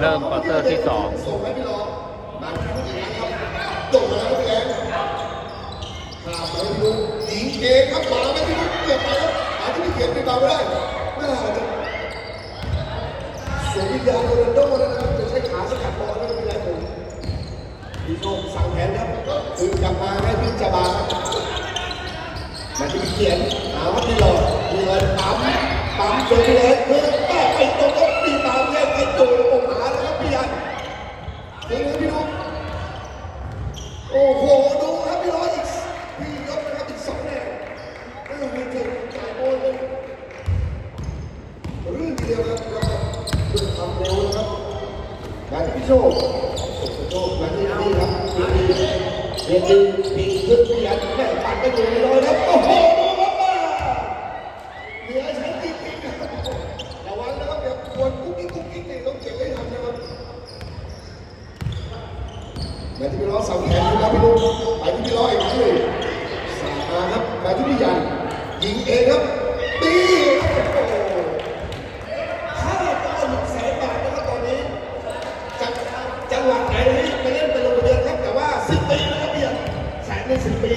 เริ่มควอเตอร์ที่สองจบแล้วพี่แอนขามไปพี่ลุงหญิงเองครับมาไม่พี่ลุงเกือบไปครับหาที่พี่เขียนไปเบาไม่ได้น่าจะสวมวิญญาณโรนัลโดนะครับจะใช้ขาสกัดบอลไม่เป็นไรผมพี่โชคสั่งแผนครับคืนกลับมาให้พี่จาบารับมาที่เขียนหาว่าพี่หลอดพี่เงินปั๊มปั๊มจนพี่เลยเพื่อแก้ไปตรงก็ตีตามแยกไปตัวลงหาแล้วครับพี่ยัน เฮ้ยพี่น้องโอ้โห ดูครับพี่น้องอีกพี่ยกนะครับอีกสองแนวเออมีเก่งจ่ายโอนเลยเรื่องเดียวครับแล้วก็เรื่องความเร็วนะครับมารพี่โชคโชคมาที่นี่ครับดีดีเรียนดีปีกขึ้นพี่ยันแม่ปัดไปอยู่ในรอยครับโอ้โหดูครับว่าเหลือใช้จริงๆนะครับระวังนะครับเดี๋ยวควรกุ๊กกิ๊กกุ๊กกิ๊กเนี่ยต้องเก็บไว้ทำนะครับมาที่พี่ล้อเสาแขนนะครับพี่ลุงไปที่พี่ล้ออีกครั้งหนึ่งสาดมาครับมาที่พี่ยันยิงเองครับตีครับโอ้โหห้าต่อหนึ่งแสนบาทนะครับตอนนี้จังจังหวัดไหนนี่ไปเล่นไปลงทะเบียนครับแต่ว่าสิบปีนะครับพี่ยันแสนในสิบปี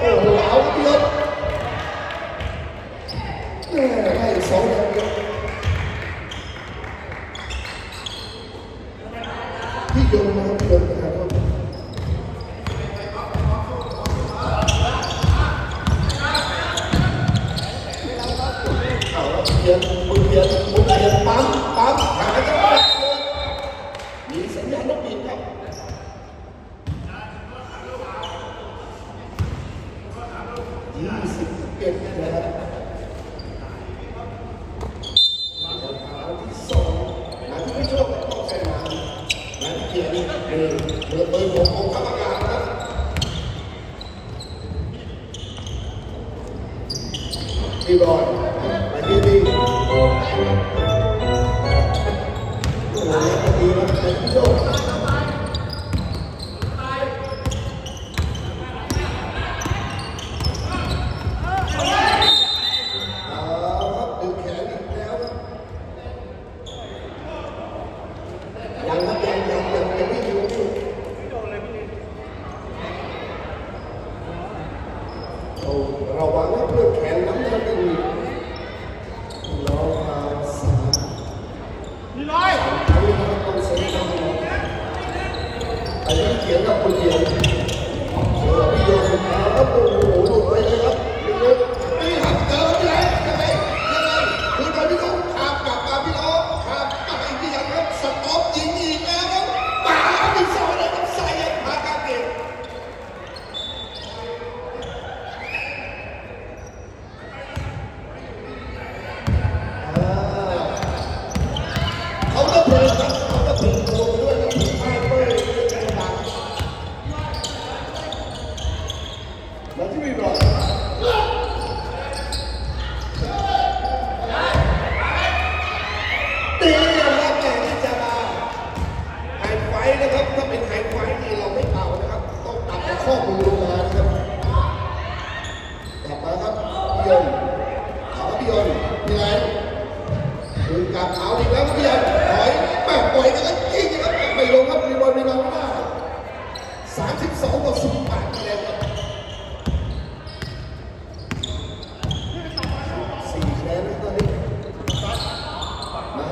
โอ้โหเอาครับพี่ยันแม่ให้สองอย่างเดียว พี่ยงนะครับพี่ยงนะครับเอาละเพียนมือเพียนมือเพียนปั๊มปั๊มหาจังหวะเลยมีสัญญาณนกบินครับยี่สิบเอ็ดนะครับ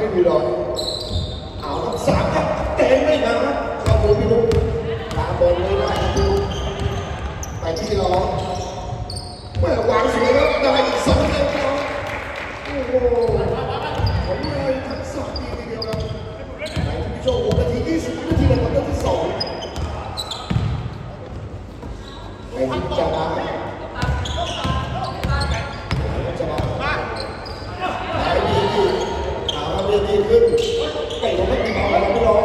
ไมาให้วีรอนเอาครับสามครับเตะไม่มาครับเข้ามือพี่ลุงตามบอลเลยนะครับพี่ลุงไปที่รอแม่วางสวยครับได้อีกสองคะแนนพี่น้องโอ้โหผมเลยทักษะดีทีเดียวครับในที่โชว์6นาที20วินาทีในควอเตอร์ที่สองไอ้ที่จะมาจะมาไอ้ดีดีหาว่าเรียนดีขึ้นไอ้ลงไม่ดีพอแล้วไม่ลง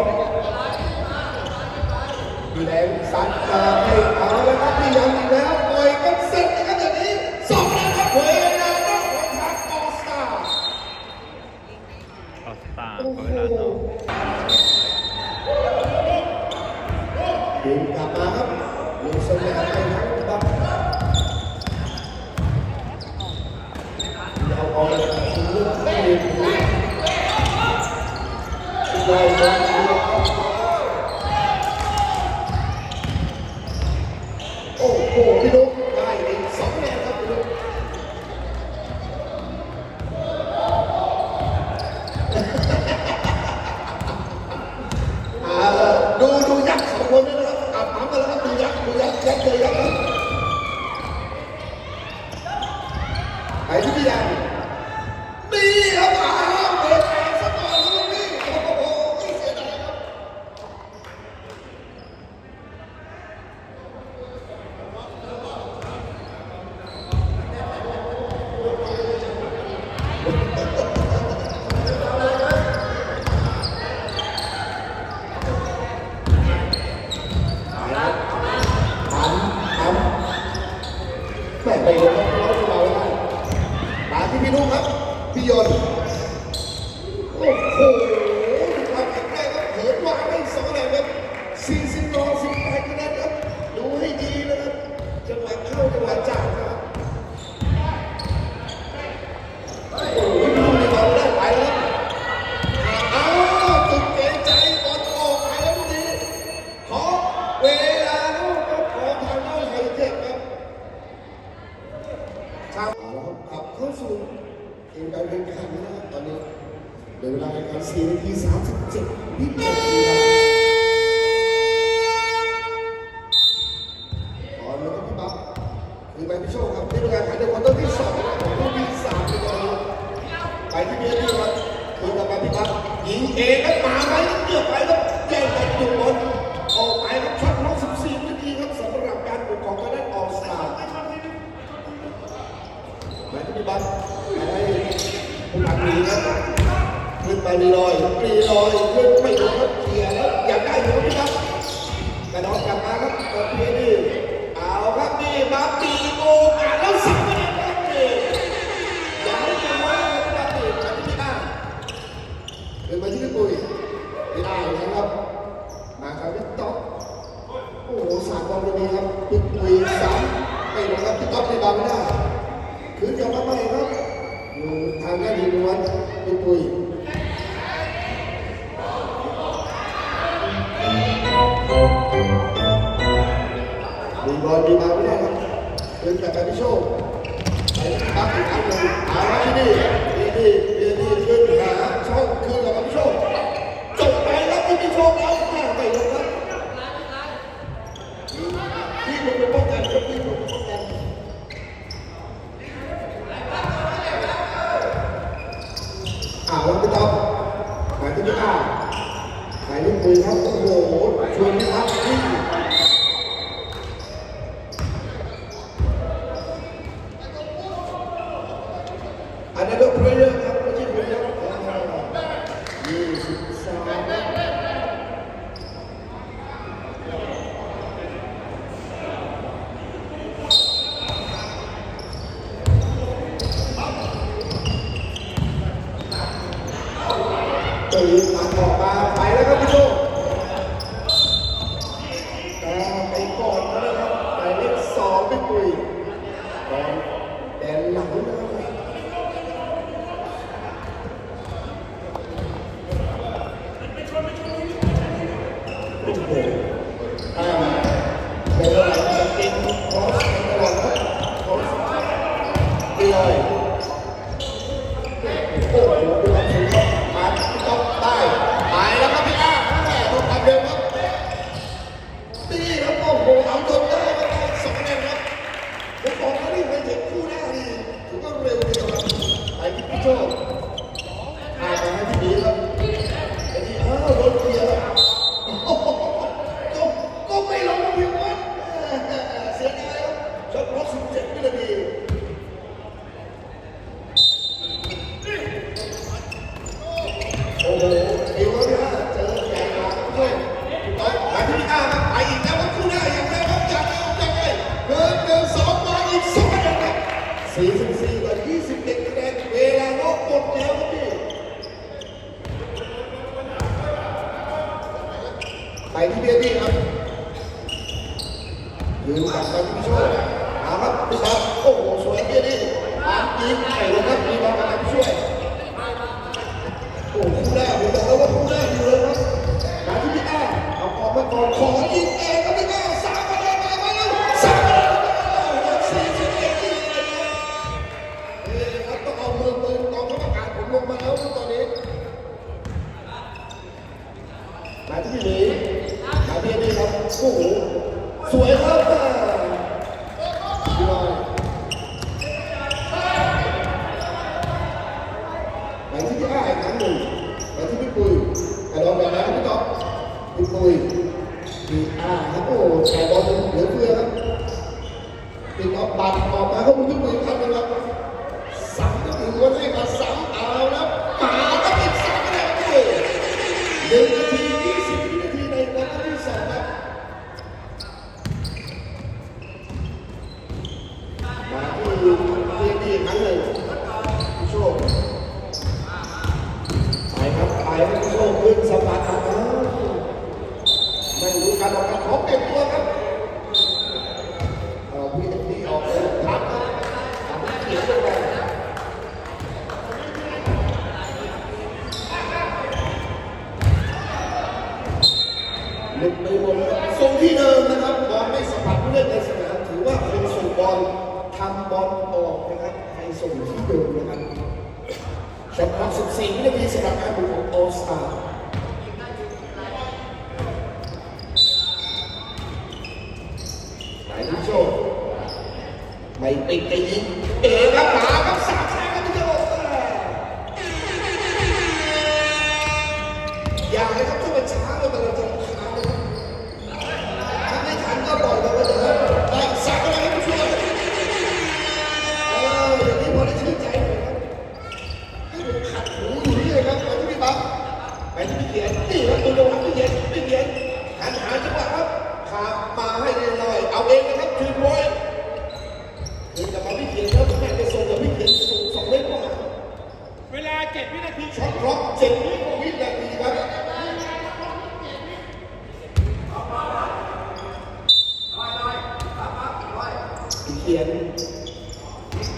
ดีแรงสัตว์จะให้เอาแล้วครับพี่ยังอีกแล้วปล่อยกันเสร็จนะครับอย่างนี้สองคะแนนครับเวลาต้องของทางออสตาร์ ออสตาร์ โอ้ เว โห ลาโต ดึงกลับมาครับลงสนาไปครับเอาออกโ40ต่อคะแนนครับ ดูให้ดีนะครัจังหวะเข้าจังหวะจับครับโอ้ยดูในบอลได้ไปแล้วอาตุกเกรงใจอลออกไปแล้วทีนี้ขอเวลาลูกขอทางด้านหนเจ็บครับาแล้วขับเข้าสู่เกมการแข่งขันนะครับตอนนี้เหลือเวลาในกา4นาที37วินาทีครับ พี่บัสให้ผู้หลังนี้ครับขึ้นไปรีลอยรีลอยขึ้นไม่ลงครับเคลียแล้วอยากได้อยู่ครับพี่บัสกระโดองกลับมาครับกดเพียนี่เอาครับนี่มาตีโอกาสแล้วสับคะแนนครับนี่อย่าให้เกินไว้ครับพี่บัสนี่มาที่พี่อ้าขึ้นมาที่พี่ปุ้ยไม่ได้นะครับมาครับพี่ต๊อกโอ้โหสามบอลวันนี้ครับพี่ปุยสามไม่ลงครับพี่ต๊อกในบอลไม่ได้คืนกลับมาใหม่ครับ อยู่ทางด้านหินวันพี่ปุยมีบอลมีมาไม่ได้ครับคืนกลับไปพี่โชคไปที่ปั๊บอีกครั้งหนึ่งเอาไว้ที่นี่นี่นี่นี่นี่ขึ้นหาช่องคืนกลับมาพี่โชค จบไปแล้วที่พี่โชคแล้วแม่ไปลงครับพี่ลงไปป้องกันครับพี่ลงไปป้องกันอ่าแล้วพี่ต๊อบหมายถึงพี่อ้าหมายถึงปืนครับโอ้โหชวนพี่ครับพี่อันนั้นก็เพลเยอร์ครับไม่ใช่เพลเยอร์ยี่สิบสาม ตื่นมาออกมาไปแล้วครับพี่โชคแต่ไปก่อนนะครับไปเลขสองพี่ปุยก่อนแต่หลังนะครับโอ้โหอ่าเป็นอะไรจะกินคอสตลอดครับคอสตีเลย โอ้โหดูครับดูครับมาต้องได้ไปแล้วครับพี่อ้าแม่ดูความเร็วครับนี่ครับโอ้โหเอาจนได้ครับสองคะแนนครับผมบอกว่านี่เป็นเด็กคู่หน้าดีถือว่าเร็วดีครับไปที่พี่โชคพาไปให้ที่ดีครับไอ้ที่อ้าวรถเกียร์โอ้โหก็ก็ไม่ลงพี่วัดเสียดายครับชอตรถสิบเจ็ดวินาที ไปที่เบบี้ครับยืมกับการพิชโชคอาครับพิชครับโอ้โหสวยเบบี้ร์ดีาจีนไปเลยครับมีบอลกับการช่วยโอ้โหคู่แรกผมบอกแล้วว่าคู่แรกดีเลยครับการที่พี่อ้าเอาบอลมาก่อนคอ พี่น้องบัดออกมาเขาคุณทุกคนครับพี่น้สามก็ถือว่าได้มาสามเอาแล้วป่าก็เสามแล้วด้วยหนึ่งนาทียี่สิบนาทีในวันที่สองครับมาที่เรียนั่นึ่งโชคไปครับไปให้โชคขึ้นสะพานครับไม่รู้การออก Shot on 16, binigay sa Nakabul ng All-Star. Kaya dito, may paypayin เขียน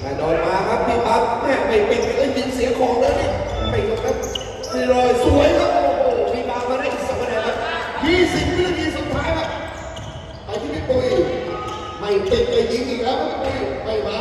แต่ดอยมาครับพี่ปั๊บแม่ไม่ปินได้ยินเสียของเลยไม่ก็ครับรอยสวยครับโอ้พี่ปั๊บมาได้สองคะแนนครับยี่สิบวินาทีสุดท้ายครับไปที่พี่ปุ้ยไม่ตินไปยิงอีกแล้วพี่ปุ้ยไม่มา